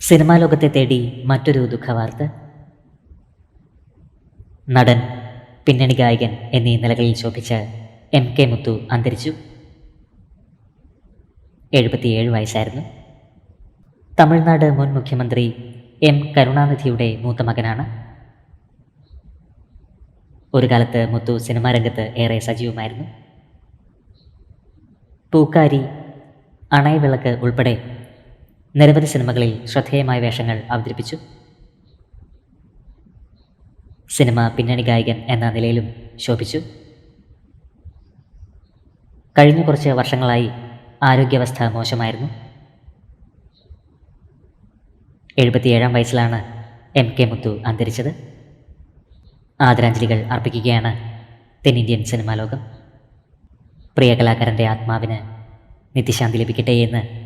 Cinema ലോകത്തെ തേടി മറ്റൊരു ദുഃഖവാർത്ത. നടൻ പിന്നണി ഗായകൻ എന്നീ നിലകളിൽ ശോഭിച്ച എം കെ മുത്തു അന്തരിച്ചു. എഴുപത്തിയേഴ് വയസ്സായിരുന്നു. തമിഴ്നാട് മുൻ മുഖ്യമന്ത്രി എം കരുണാനിധിയുടെ മൂത്ത മകനാണ്. ഒരു കാലത്ത് മുത്തു സിനിമാ രംഗത്ത് ഏറെ സജീവമായിരുന്നു. പൂക്കാരി അണയവിളക്ക് ഉൾപ്പെടെ നിരവധി സിനിമകളിൽ ശ്രദ്ധേയമായ വേഷങ്ങൾ അവതരിപ്പിച്ചു. സിനിമ പിന്നണി ഗായകൻ എന്ന നിലയിലും ശോഭിച്ചു. കഴിഞ്ഞ കുറച്ച് വർഷങ്ങളായി ആരോഗ്യാവസ്ഥ മോശമായിരുന്നു. എഴുപത്തിയേഴാം വയസ്സിലാണ് എം കെ മുത്തു അന്തരിച്ചത്. ആദരാഞ്ജലികൾ അർപ്പിക്കുകയാണ് തെന്നിന്ത്യൻ സിനിമാ ലോകം. പ്രിയ കലാകാരന്റെ ആത്മാവിന് നിത്യശാന്തി ലഭിക്കട്ടെ എന്ന്